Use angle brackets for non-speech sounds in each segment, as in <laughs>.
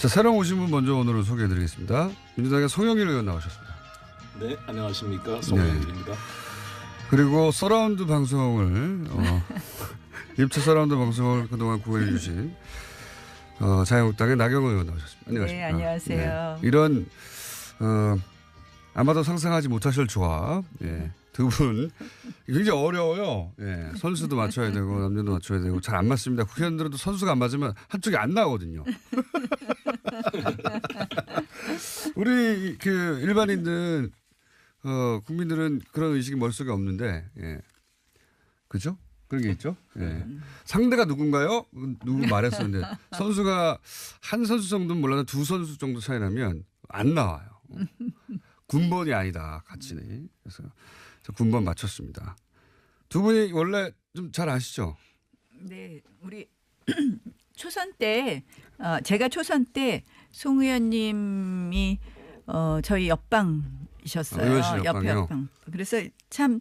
자, 새로 오신 분 먼저 오늘은 소개해드리겠습니다. 민주당의 송영일 의원 나오셨습니다. 네, 안녕하십니까. 송영길입니다. 그리고 서라운드 방송을, 어, <laughs> 입체 서라운드 방송을 그동안 구해주신, 어, 자유한국당의 나경원 의원 나오셨습니다. 안녕하십니까. 네, 안녕하세요. 네. 이런, 어, 아마도 상상하지 못하실 조합, 예. 두 분, 굉장히 어려워요. 예. 선수도 맞춰야 되고, 남녀도 맞춰야 되고, 잘 안 맞습니다. 국회의원들도 선수가 안 맞으면 한쪽이 안 나오거든요. <laughs> <laughs> 우리 그 일반인들, 어, 국민들은 그런 의식이 머릿속에 없는데, 예. 그죠? 그런 게 있죠? 예. 상대가 누군가요? 누구 말했었는데, <laughs> 선수가 한 선수 정도는 몰라도 두 선수 정도 차이 나면 안 나와요. 군번이 아니다, 가치는. 그래서 저 군번 맞췄습니다. 두 분이 원래 좀 잘 아시죠? 네, 우리 <clears throat> 초선 때 어, 제가 초선 때 송 의원님이 어, 저희 옆방이셨어요. 아, 옆에? 옆방. 그래서 참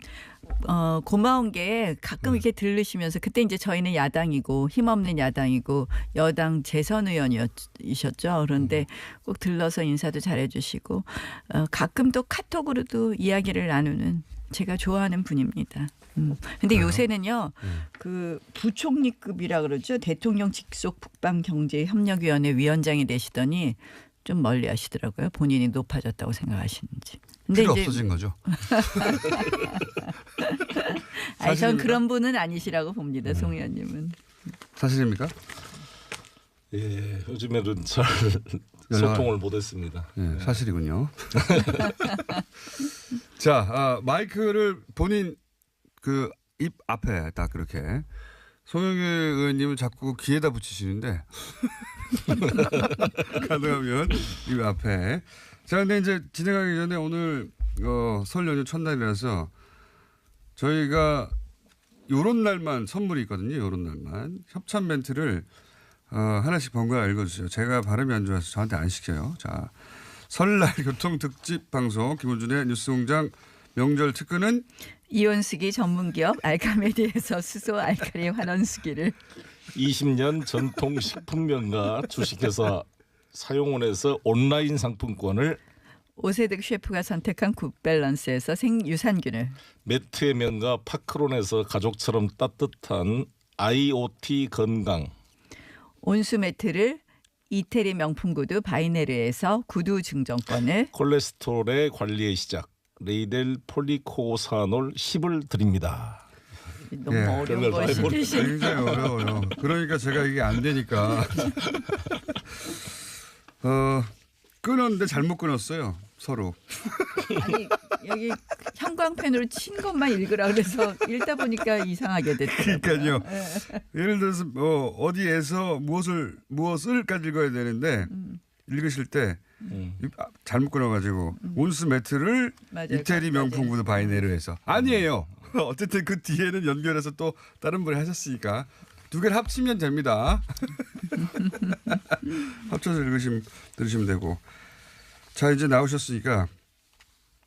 어, 고마운 게 음. 가끔 이렇게 들르시면서 그때 이제 저희는 야당이고 힘없는 야당이고 여당 재선 의원이셨죠. 그런데 음. 꼭 들러서 인사도 잘해주시고 어, 가끔 또 카톡으로도 이야기를 나누는 제가 좋아하는 분입니다. 음. 근데 그래요? 요새는요, 음. 그 부총리급이라 그러죠. 대통령 직속 북방 경제 협력위원회 위원장이 되시더니 좀 멀리 하시더라고요. 본인이 높아졌다고 생각하시는지. 근데 필요 이제 없어진 거죠. <laughs> 아니 전? 그런 분은 아니시라고 봅니다. 송 의원님은. 사실입니까? 예, 요즘에는 잘 연락을- <laughs> 소통을 못했습니다. 네, 사실이군요. <laughs> <laughs> 자, 아, 마이크를 본인 그 입 앞에 딱 그렇게 송영길 의원님은 자꾸 귀에다 붙이시는데 가능하면 입 앞에. 자, 근데 이제 진행하기 전에 오늘 어, 설 연휴 첫날이라서 저희가 요런 날만 선물이 있거든요. 요런 날만 협찬 멘트를 어, 하나씩 번갈아 읽어주세요. 제가 발음이 안 좋아서 저한테 안 시켜요. 자, 설날 <laughs> 교통 특집 방송 김호준의 뉴스공장 명절 특근은 이온수기 전문기업 알카메디에서 수소 알칼리 환원수기를 20년 전통 식품명가 주식회사 사용원에서 온라인 상품권을 오세득 셰프가 선택한 굿밸런스에서 생유산균을 매트의 명가 파크론에서 가족처럼 따뜻한 IoT 건강 온수 매트를 이태리 명품 구두 바이네르에서 구두 증정권을 콜레스테롤의 관리의 시작 레이델 폴리코사놀 10을 드립니다. 너무 예. 어려운 걸. 시키시 굉장히 어려워요. 그러니까 제가 이게 안 되니까 <laughs> 어 끊었는데 잘못 끊었어요. 서로. 아니 여기 형광펜으로 친 것만 읽으라 그래서 읽다 보니까 이상하게 됐더라고요. 그러니까요. 예를 들어서 뭐 어디에서 무엇을 무엇을까지 읽어야 되는데 읽으실 때 음. 이- 아, 잘못 끊어가지고 온수 매트를 맞아요. 이태리 명품 구두 바이네르에서 아니에요. 어쨌든 그 뒤에는 연결해서 또 다른 분이 하셨으니까 두 개를 합치면 됩니다. <laughs> 합쳐서 읽으시면 들으시면 되고 자 이제 나오셨으니까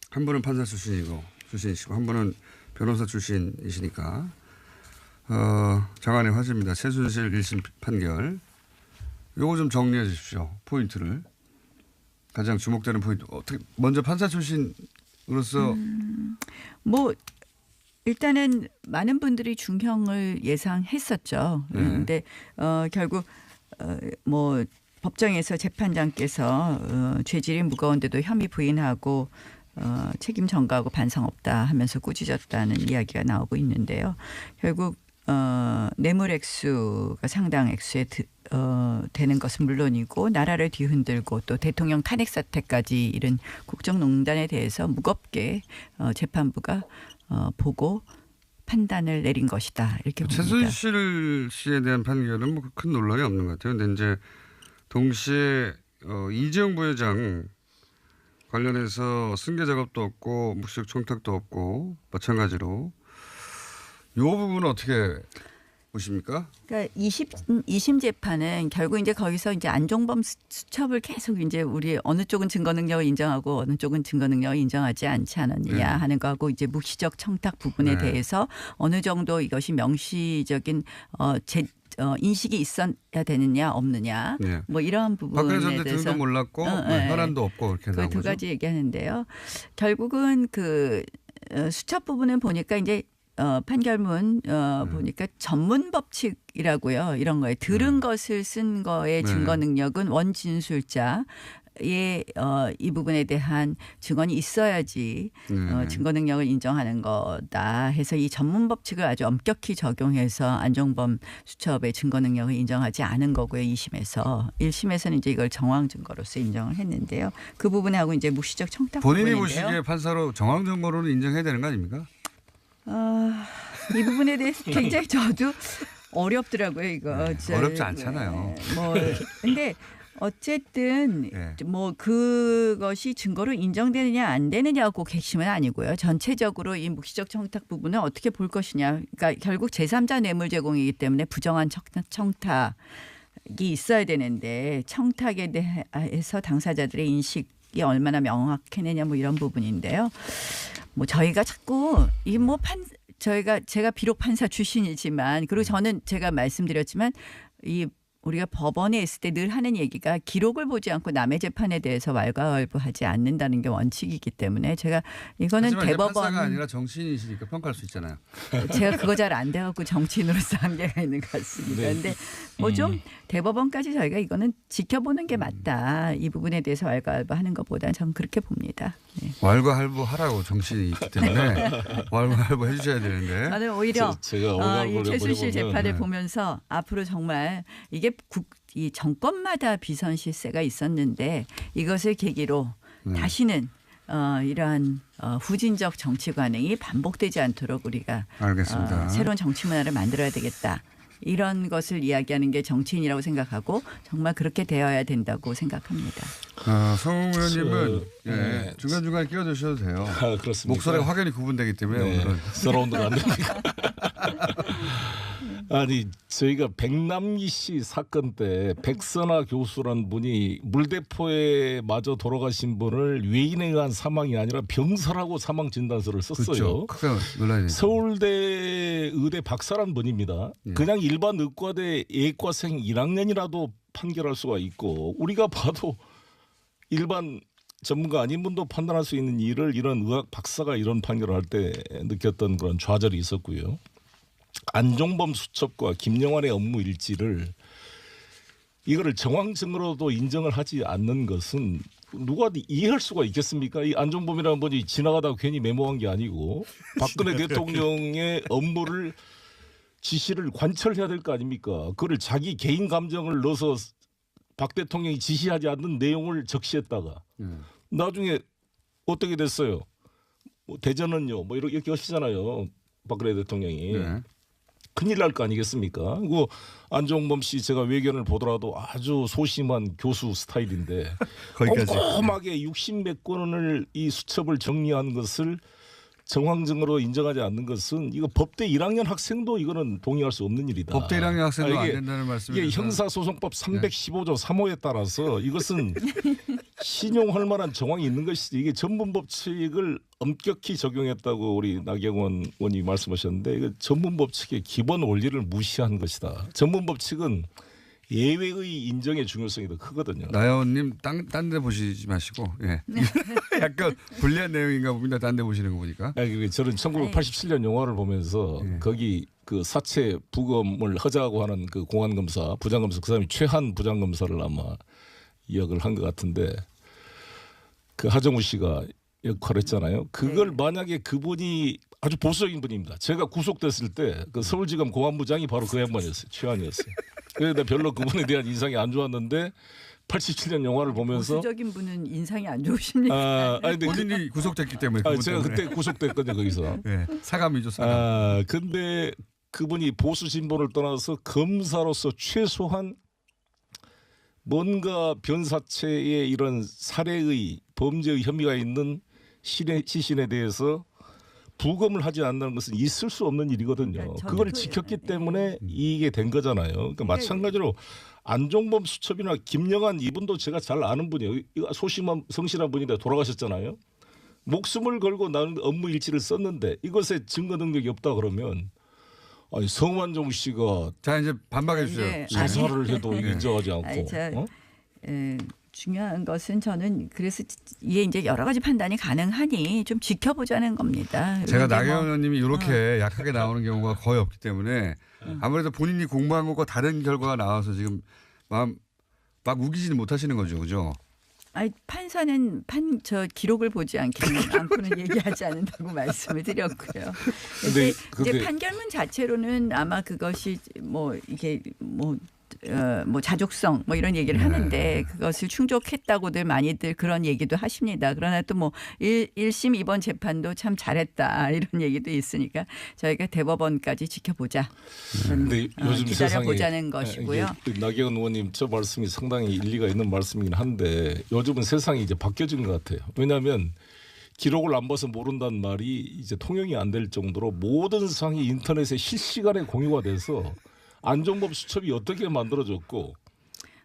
한 분은 판사 출신이고 출신이시고 한 분은 변호사 출신이시니까 어, 장안의 화제입니다. 최순실 1심 판결 요거 좀 정리해 주십시오. 포인트를 가장 주목되는 포인트 어떻게 먼저 판사 출신으로서 뭐 일단은 많은 분들이 중형을 예상했었죠. 네. 그런데 어, 결국 어, 뭐 법정에서 재판장께서 어, 죄질이 무거운데도 혐의 부인하고 어, 책임 전가하고 반성 없다 하면서 꾸짖었다는 이야기가 나오고 있는데요. 결국 어, 뇌물 액수가 상당 액수에 드, 어, 되는 것은 물론이고 나라를 뒤흔들고 또 대통령 탄핵 사태까지 이른 국정농단에 대해서 무겁게 어, 재판부가 어, 보고 판단을 내린 것이다 이렇게 봅니다. 최순실 씨에 대한 판결은 뭐 큰 논란이 없는 것 같아요. 근데 이제 동시에 어, 이재용 부회장 관련해서 승계 작업도 없고 묵식 청탁도 없고 마찬가지로 이 부분은 어떻게 보십니까? 그러니까 20, 2심 재판은 결국 이제 거기서 이제 안종범 수- 수첩을 계속 이제 우리 어느 쪽은 증거 능력을 인정하고 어느 쪽은 증거 능력을 인정하지 않지 않았느냐 네. 하는 거하고 이제 묵시적 청탁 부분에 네. 대해서 어느 정도 이것이 명시적인 어, 제, 어, 인식이 있어야 되느냐 없느냐 네. 뭐전 부분에 대해서 대통령도 몰랐고 어, 뭐 예. 현안도 없고 그렇게 그 나온 두 거죠. 가지 얘기하는데요. 결국은 그 어, 수첩 부분은 보니까 이제 어, 판결문 어, 음. 보니까 전문 법칙이라고요. 이런 거에 들은 것을 쓴 거의 네. 증거 능력은 원진술자. 의 어, 이 부분에 대한 증언이 있어야지 네. 어, 증거 능력을 인정하는 거다 해서 이 전문 법칙을 아주 엄격히 적용해서 안종범 수첩의 증거 능력을 인정하지 않은 거고요. 2심에서 1심에서는 이제 이걸 정황 증거로서 인정을 했는데요. 그 부분하고 이제 무시적 청탁 본인이 부분인데요. 보시기에 판사로 정황 정보로는 인정해야 되는 거 아닙니까? 아, 이 부분에 대해서 굉장히 저도 어렵더라고요. 이거 네. 어렵지 않잖아요. 네, 뭐 근데 어쨌든 네. 뭐 그것이 증거로 인정되느냐 안 되느냐고 핵심은 아니고요. 전체적으로 이 묵시적 청탁 부분은 어떻게 볼 것이냐. 그러니까 결국 제3자 뇌물 제공이기 때문에 부정한 청탁, 청탁 이 있어야 되는데 청탁에 대해서 당사자들의 인식이 얼마나 명확해내냐 뭐 이런 부분인데요. 뭐 저희가 자꾸 이뭐판 저희가 제가 비록 판사 출신이지만 그리고 저는 제가 말씀드렸지만 이 우리가 법원에 있을 때 늘 하는 얘기가 기록을 보지 않고 남의 재판에 대해서 왈가왈부하지 않는다는 게 원칙이기 때문에 제가 이거는 대법원 판사가 아니라 정치인이시니까 평가할 수 있잖아요. <laughs> 제가 그거 잘 안 돼갖고 정치인으로서 한계가 있는 것 같습니다. 네. 근데 뭐좀 대법원까지 저희가 이거는 지켜보는 게 맞다. 이 부분에 대해서 왈가왈부하는 것보다는 저는 그렇게 봅니다. 네. 왈가할부 하라고 정치인이 있기 때문에 <laughs> 왈가할부 해주셔야 되는데. 저는 오히려 제- 제가 어, 이 최순실 재판을 네. 보면서 앞으로 정말 이게 국, 이 정권마다 비선 실세가 있었는데 이것을 계기로 네. 다시는 어, 이러한 어, 후진적 정치 관행이 반복되지 않도록 우리가 알겠습니다. 어, 새로운 정치 문화를 만들어야 되겠다. 이런 것을 이야기하는 게 정치인이라고 생각하고 정말 그렇게 되어야 된다고 생각합니다. 어, 성 의원님은 저, 예, 네. 중간중간 끼어드셔도 돼요. 아, 그렇습니다. 목소리가 확연히 구분되기 때문에 네, 오늘은. 서라운드가 안 되니까. <laughs> 아니 저희가 백남기 씨 사건 때 백선아 교수란 분이 물대포에 맞아 돌아가신 분을 외인에 의한 사망이 아니라 병사라고 사망 진단서를 썼어요. 그렇죠. 서울대 의대 박사란 분입니다. 예. 그냥 일반 의과대 예과생 1학년이라도 판결할 수가 있고 우리가 봐도 일반 전문가 아닌 분도 판단할 수 있는 일을 이런 의학 박사가 이런 판결을 할 때 느꼈던 그런 좌절이 있었고요. 안종범 수첩과 김영환의 업무 일지를 이거를 정황 증거로도 인정을 하지 않는 것은 누가 이해할 수가 있겠습니까? 이 안종범이라는 분이 지나가다가 괜히 메모한 게 아니고 박근혜 <laughs> 대통령의 업무를 지시를 관철해야 될 거 아닙니까? 그걸 자기 개인 감정을 넣어서 박 대통령이 지시하지 않는 내용을 적시했다가 예. 나중에 어떻게 됐어요? 뭐 대전은요, 뭐 이렇게, 이렇게 하시잖아요. 박근혜 대통령이 네. 큰일 날 거 아니겠습니까? 그리고 안종범 씨 제가 외견을 보더라도 아주 소심한 교수 스타일인데 <laughs> 거기까지. 꼼꼼하게 60몇 건을 이 수첩을 정리한 것을 정황증으로 인정하지 않는 것은 이거 법대 1학년 학생도 이거는 동의할 수 없는 일이다. 법대 1학년 학생도 아, 안 이게- 된다는 말씀이 이게 형사소송법 315조 3호에 따라서 이것은 <laughs> 신용할 만한 정황이 있는 것이지 이게 전문 법칙을 엄격히 적용했다고 우리 나경원 의원이 말씀하셨는데 이거 전문 법칙의 기본 원리를 무시한 것이다. 전문 법칙은 예외의 인정의 중요성이 더 크거든요. 나연님 딴데 보시지 마시고 예. <laughs> 약간 불리한 내용인가 봅니다. 딴 데 보시는 거 보니까. 아니, 그 저는 1987년 영화를 보면서 네. 거기 그 사체 부검을 허자고 하는 그 공안 검사, 부장 검사 그 사람이 최한 부장 검사를 아마 역을 한것 같은데 그 하정우 씨가 역할을 했잖아요. 그걸 네. 만약에 그분이 아주 보수적인 분입니다. 제가 구속됐을 때 그 서울지검 공안부장이 바로 그 양반이었어요. 최한이었어요. 그래서 별로 그분에 대한 인상이 안 좋았는데 87년 영화를 보면서 보수적인 분은 인상이 안 좋으십니까? 아, 아니 근데 그, 본인이 구속됐기 때문에. 아, 그분 제가 때문에. 그때 구속됐거든요 거기서. 예. <laughs> 사감이죠 사감. 아, 근데 그분이 보수 진보를 떠나서 검사로서 최소한 뭔가 변사체의 이런 살해의 범죄의 혐의가 있는 시내, 시신에 대해서 부검을 하지 않는 것은 있을 수 없는 일이거든요. 그러니까 그걸 그- 지켰기 네. 때문에 이게 된 거잖아요. 그러니까 마찬가지로 안종범 수첩이나 김영한 이분도 제가 잘 아는 분이에요. 소심한 성실한 분인데 돌아가셨잖아요. 목숨을 걸고 나는 업무 일지를 썼는데 이것에 증거 능력이 없다 그러면 아니 성완종 씨가 자 이제 반박해 주세요. 네. 자살을 해도 네. 인정하지 않고 아니, 저- 어? 에, 중요한 것은 저는 그래서 이게 이제 여러 가지 판단이 가능하니 좀 지켜보자는 겁니다. 제가 나경원 의원님이 이렇게 약하게 나오는 경우가 거의 없기 때문에 아무래도 본인이 공부한 것과 다른 결과가 나와서 지금 마음 막 우기지는 못하시는 거죠, 그죠? 아니 판사는 판 저 기록을 보지 않기는 <laughs> 않고는 얘기하지 않는다고 말씀을 드렸고요. 근데, 근데 근데- 이제 판결문 자체로는 아마 그것이 뭐 이게 뭐 어, 뭐 자족성 뭐 이런 얘기를 네. 하는데 그것을 충족했다고들 많이들 그런 얘기도 하십니다. 그러나 또 뭐 1심 이번 재판도 참 잘했다 이런 얘기도 있으니까 저희가 대법원까지 지켜보자. 근데 어, 요즘 기다려 세상에 보자는 것이고요. 이게 나경원 의원님 저 말씀이 상당히 일리가 있는 말씀이긴 한데 요즘은 세상이 이제 바뀌어진 것 같아요. 왜냐하면 기록을 안 봐서 모른다는 말이 이제 통용이 안 될 정도로 모든 사항이 인터넷에 실시간에 공유가 돼서 안종범 수첩이 어떻게 만들어졌고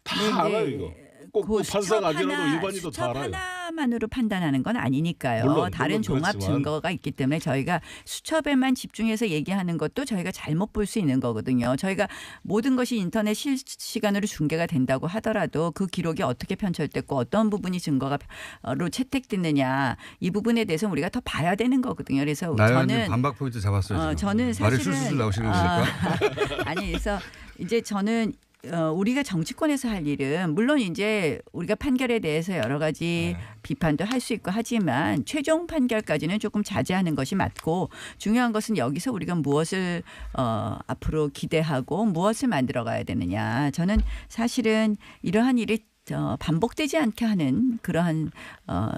다 네, 알아요 네. 이거. 꼭그뭐 판사가 수첩 아니라도 일반인도 다 알아요. 하나만으로 판단하는 건 아니니까요. 물론, 다른 물론 종합. 증거가 있기 때문에 저희가 수첩에만 집중해서 얘기하는 것도 저희가 잘못 볼 수 있는 거거든요. 저희가 모든 것이 인터넷 실시간으로 중계가 된다고 하더라도 그 기록이 어떻게 편철됐고 어떤 부분이 증거가로 채택됐느냐 이 부분에 대해서 우리가 더 봐야 되는 거거든요. 그래서 저는 반박 포인트 잡았어요. 어. 저는 말이 사실은 술술 나오시는 아, 겁니까? <laughs> 아니 그래서 이제 저는 어, 우리가 정치권에서 할 일은 물론 이제 우리가 판결에 대해서 여러 가지 네. 비판도 할 수 있고 하지만 최종 판결까지는 조금 자제하는 것이 맞고 중요한 것은 여기서 우리가 무엇을 어, 앞으로 기대하고 무엇을 만들어 가야 되느냐. 저는 사실은 이러한 일이 어, 반복되지 않게 하는 그러한 어,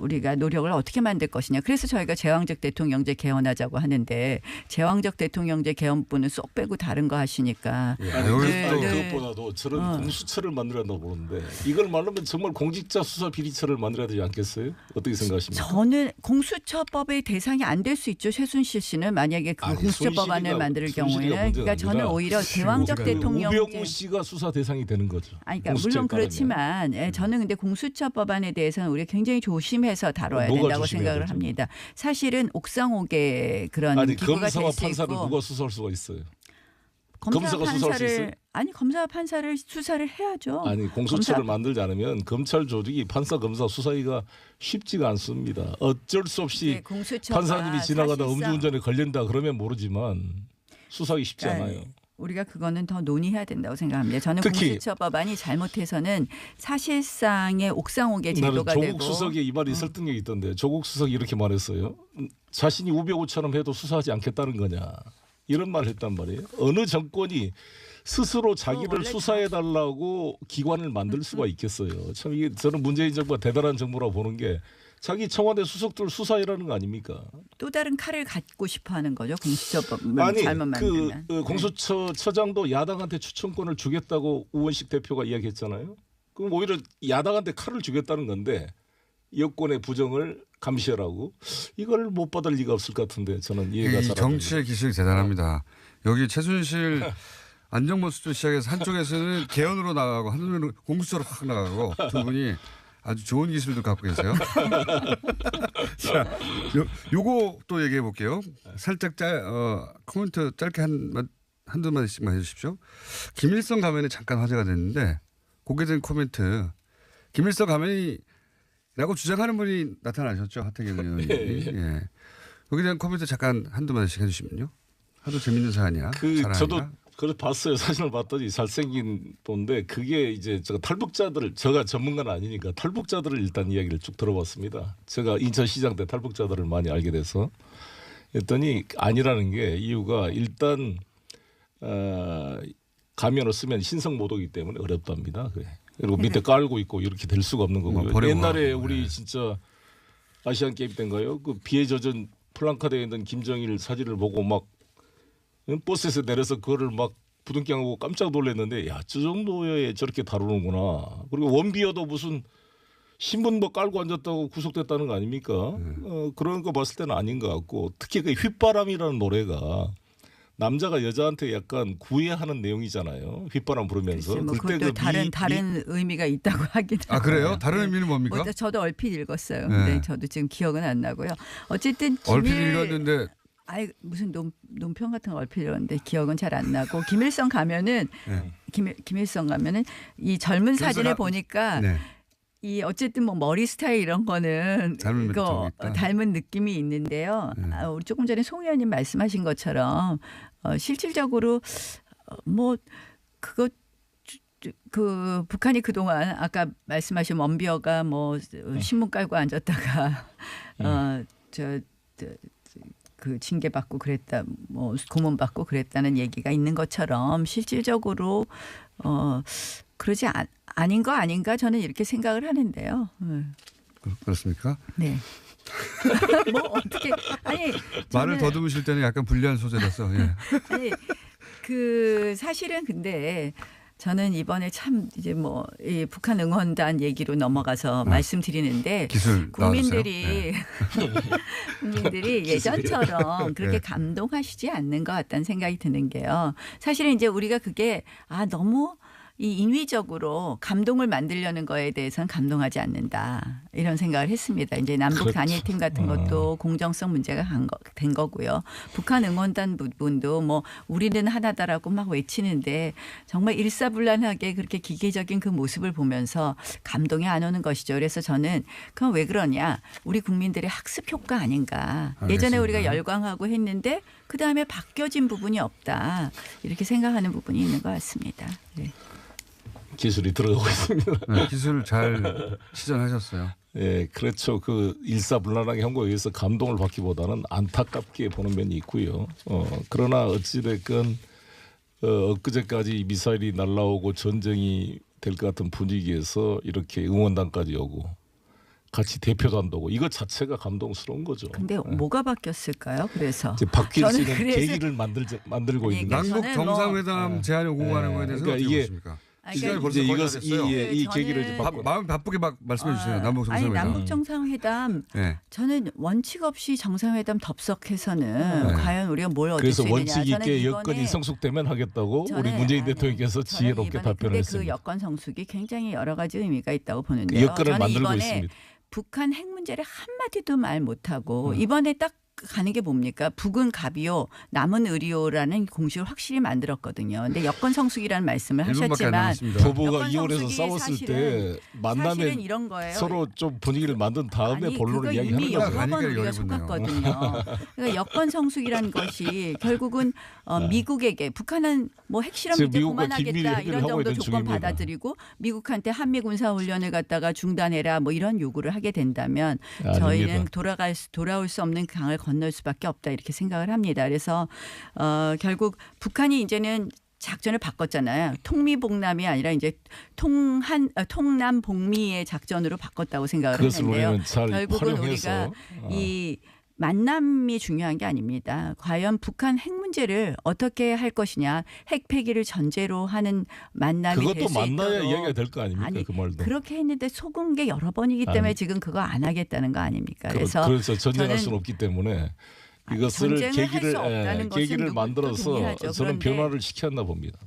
우리가 노력을 어떻게 만들 것이냐. 그래서 저희가 제왕적 대통령제 개헌하자고 하는데 제왕적 대통령제 개헌분은 쏙 빼고 다른 거 하시니까 예, 아니, 여기 네, 또 네. 그것보다도 저런 어. 공수처를 만들어야 한다고 보는데 이걸 말하면 정말 공직자 수사 비리처를 만들어야 되지 않겠어요? 어떻게 생각하십니까? 저는 공수처법의 대상이 안 될 수 있죠. 최순실 씨는 만약에 그 아니, 공수처법안을 만들 경우에는 그러니까 저는 오히려 <laughs> 제왕적 그 대통령제 우병우 씨가 수사 대상이 되는 거죠. 아니, 그러니까 물론 따르면. 그렇지만 예, 저는 근데 공수처법안에 대해서는 우리가 굉장히 조심해 서 다뤄야 된다고 생각을 되죠? 합니다. 사실은 옥상옥의 그런 아니 기구가 검사와 판사를 있고 누가 수사할 수가 있어요? 검사 있어요? 판사를 아니 검사와 판사를 수사를 해야죠. 아니 공수처를 검사- 만들지 않으면 검찰 조직이 판사 검사 수사하기가 쉽지가 않습니다. 어쩔 수 없이 네, 판사님이 지나가다 사실상- 음주운전에 걸린다 그러면 모르지만 수사하기 쉽지 그러니까 않아요. 우리가 그거는 더 논의해야 된다고 생각합니다. 저는 공수처법안이 잘못해서는 사실상의 옥상옥의 제도가 조국 되고 수석의 이 말이 설득력이 있던데 조국 수석이 이렇게 말했어요. 음, 자신이 우병우처럼 해도 수사하지 않겠다는 거냐 이런 말을 했단 말이에요. 어느 정권이 스스로 자기를 원래 수사해 달라고 기관을 만들 수가 있겠어요. 참 이게 저는 문재인 정부가 대단한 정부라고 보는 게 자기 청와대 수석들 수사해라는 거 아닙니까? 또 다른 칼을 갖고 싶어하는 거죠. 공수처법을 아니 잘못 그 만들면. 어, 공수처 처장도 야당한테 추천권을 주겠다고 우원식 대표가 이야기했잖아요. 그럼 오히려 야당한테 칼을 주겠다는 건데 여권의 부정을 감시하라고 이걸 못 받을 리가 없을 것 같은데 저는 이해가 이잘안 정치의 기술이 대단합니다. 여기 최순실 안정범 수준 시작해서 한쪽에서는 개헌으로 나가고 한쪽에는 공수처로 확 나가고 두 분이 아주 좋은 기술도 갖고 계세요. <laughs> 자, 요, 요거 또 얘기해 볼게요. 살짝 짤, 어, 코멘트 짧게 한, 마- 한두 마디씩만 해 주십시오. 김일성 가면이 잠깐 화제가 됐는데 공개된 코멘트. 김일성 가면이 라고 주장하는 분이 나타나셨죠. 하태경 <laughs> 의원이. 예. 여기에 대한 코멘트 잠깐 한두 마디씩 해 주시면요. 하도 재밌는 사안이야. 그. 저도 그걸 봤어요. 사진을 봤더니 잘생긴 분인데 그게 이제 제가 탈북자들을 제가 전문가는 아니니까 탈북자들을 일단 이야기를 쭉 들어봤습니다. 제가 인천시장 때 탈북자들을 많이 알게 돼서 했더니 아니라는 게 이유가 일단 어, 가면을 쓰면 신성 모독이기 때문에 어렵답니다. 그래. 그리고 밑에 깔고 있고 이렇게 될 수가 없는 거고요. 뭐 옛날에 우리 네. 진짜 아시안 게임 때인가요? 그 비에 젖은 플랑카드에 있는 김정일 사진을 보고 막 버스에서 내려서 그거를 막 부둥켜하고 깜짝 놀랐는데 야 저 정도에 저렇게 다루는구나. 그리고 원비어도 무슨 신분 뭐 깔고 앉았다고 구속됐다는 거 아닙니까? 어, 그런 거 봤을 때는 아닌 것 같고 특히 그 휘바람이라는 노래가 남자가 여자한테 약간 구애하는 내용이잖아요. 휘바람 부르면서 뭐 그때 그 다른 미- 다른 의미가 있다고 <laughs> 하긴 아 그래요? 다른 의미는 뭡니까? 뭐 저도 얼핏 읽었어요. 네. 근데 저도 지금 기억은 안 나고요. 어쨌든 얼핏 김일- 읽었는데 아이 무슨 논, 논평 같은 거 얼핏이었는데 기억은 잘 안 나고 김일성 가면은 네. 김, 김일성 가면은 이 젊은 사진을 나- 보니까 네. 이 어쨌든 뭐 머리 스타일 이런 거는 닮은 이거. 닮은 느낌이 있는데요. 네. 아, 우리 조금 전에 송 의원님 말씀하신 것처럼 어, 실질적으로 어, 뭐 그거 그 북한이 그동안 아까 말씀하신 원비어가 뭐 신문 깔고 앉았다가 어 저 그 징계 받고 그랬다 뭐 고문 받고 그랬다는 얘기가 있는 것처럼 실질적으로 어 그러지 않, 아닌 거 아닌가 저는 이렇게 생각을 하는데요. 음, 그- 그렇습니까? 네. <laughs> 뭐 어떻게 아니 말을 더듬으실 때는 약간 불리한 소재라서 예. 아니 그 사실은 근데 저는 이번에 참 이제 뭐 이 북한 응원단 얘기로 넘어가서 말씀드리는데 기술 국민들이 나와주세요. 국민들이 <laughs> <laughs> 예전처럼 그렇게 네. 감동하시지 않는 것 같다는 생각이 드는 게요. 사실은 이제 우리가 그게 아 너무 이 인위적으로 감동을 만들려는 거에 대해서는 감동하지 않는다 이런 생각을 했습니다. 이제 남북 그렇죠. 단일팀 같은 것도 공정성 문제가 간 거- 된 거고요. 북한 응원단 부분도 뭐 우리는 하나다라고 막 외치는데 정말 일사불란하게 그렇게 기계적인 그 모습을 보면서 감동이 안 오는 것이죠. 그래서 저는 그건 왜 그러냐? 우리 국민들의 학습 효과 아닌가? 예전에 알겠습니다. 우리가 열광하고 했는데 그 다음에 바뀌어진 부분이 없다 이렇게 생각하는 부분이 있는 것 같습니다. 네. 기술이 들어가고 있습니다. 네, 기술 잘 시전하셨어요. 예, 그렇죠. 그 일사불란하게 한 거에 의해서 감동을 받기보다는 안타깝게 보는 면이 있고요. 어, 그러나 어찌됐건 어, 엊그제까지 이 미사일이 날라오고 전쟁이 될 것 같은 분위기에서 이렇게 응원단까지 오고 같이 대표단도 오고 이것 자체가 감동스러운 거죠. 근데 예. 뭐가 바뀌었을까요? 그래서 이제 바뀔 수 있는 계기를 만들 만들고 아니, 있는 그러니까 거죠. 남북 저는 뭐- 정상회담 제안이 오고 예. 가는 거에 대해서 그러니까 어떻게 이게- 보십니까? 아, 시간이 그러니까 벌써 거의 다 이것 됐어요. 이, 예, 이 저는- 계기를 바, 바꿔. 마음 바쁘게 막 말씀해 주세요. 아, 남북 아니 정상회담. 남북 정상회담 예. <laughs> 저는 원칙 없이 정상회담 덥석해서는 네. 과연 우리가 뭘 얻을 그래서 수 있느냐. 원칙 있게 여건이 성숙되면 하겠다고 우리 저는- 문재인 대통령께서 저는 지혜롭게 이번에 답변을 근데 그 했습니다. 여건 성숙이 굉장히 여러 가지 의미가 있다고 보는데요. 그 여건을 저는 만들고 이번에 있습니다. 북한 핵 문제를 한 마디도 말 못하고 음. 이번에 딱 가는 게 뭡니까? 북은 갑이요, 남은 의리요라는 공식을 확실히 만들었거든요. 근데 여건 성숙이라는 말씀을 1분밖에 안 하셨지만. 부부가 이혼해서 싸웠을 사실은- 때 만나면 사실은 이런 거예요. 서로 좀 분위기를 만든 다음에 아니, 본론을 그거 이야기하는 이미 거죠. 여러 번 우리가 속았거든요. 그러니까 여건 성숙이라는 것이 결국은 어, 미국에게 북한은 뭐 핵실험 네. 이제 그만하겠다 이런 정도 조건 중입니다. 받아들이고 미국한테 한미 군사 훈련을 갖다가 중단해라 뭐 이런 요구를 하게 된다면 아닙니다. 저희는 돌아갈 수, 돌아올 수 없는 강을 건널 수밖에 없다 이렇게 생각을 합니다. 그래서 어, 결국 북한이 이제는 작전을 바꿨잖아요. 통미복남이 아니라 이제 통한 어, 통남 복미의 작전으로 바꿨다고 생각을 하는데요. 결국은 우리가 어, 이 만남이 중요한 게 아닙니다. 과연 북한 핵 문제를 어떻게 할 것이냐, 핵 폐기를 전제로 하는 만남이 될 그것도 수 만나야 있도록 이야기가 될 거 아닙니까 아니, 그 말도. 그렇게 했는데 속은 게 여러 번이기 때문에 아니. 지금 그거 안 하겠다는 거 아닙니까? 그- 그래서 그래서 전쟁할 수는 없기 때문에 이것을 계기를 예, 계기를 만들어서. 저는 변화를 시켰나 봅니다.